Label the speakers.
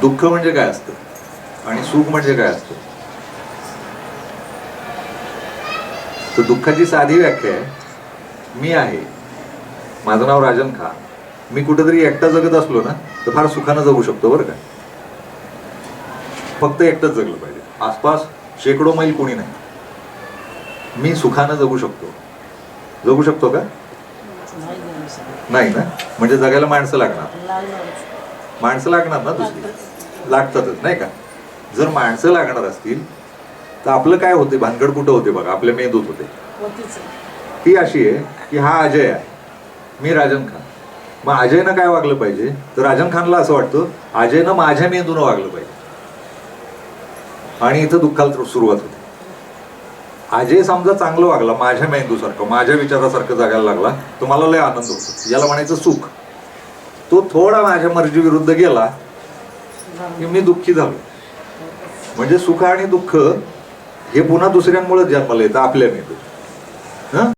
Speaker 1: दुःख म्हणजे काय असतं? आणि सुख म्हणजे काय असतं? तर दुःखाची साधी व्याख्या आहे मी आहे. माझं नाव राजन खा. मी कुठेतरी एकटा जगत असलो ना तर फार सुखानं जगू शकतो बरं का? फक्त एकटंच जगलं पाहिजे. आसपास शेकडो मैल कोणी नाही. मी सुखानं जगू शकतो. जगू शकतो का?
Speaker 2: नाही
Speaker 1: ना? म्हणजे जगायला माणसं लागणार. माणसं लागणार ना दुसरी? लागतातच नाही का? जर माणसं लागणार असतील तर आपलं काय होते? भानगड कुठं होते बघा? आपल्या मेंदूत होते. ती अशी आहे की हा अजय आहे. मी राजन खान. मग अजयनं काय वागलं पाहिजे? तर राजन खानला असं वाटतं अजयनं माझ्या मेंदूनं वागलं पाहिजे. आणि इथं दुःखाला सुर- सुरुवात होते. अजय समजा चांगलं वागला माझ्या मेंदूसारखं माझ्या विचारासारखं जगायला लागला तर मला लय आनंद होतो. याला म्हणायचं सुख. तो थोडा माझ्या मर्जी विरुद्ध गेला की मी दुःखी झालो. म्हणजे सुख आणि दुःख हे पुन्हा दुसऱ्यांमुळे जन्माला येतं आपल्या मेंदूत हं?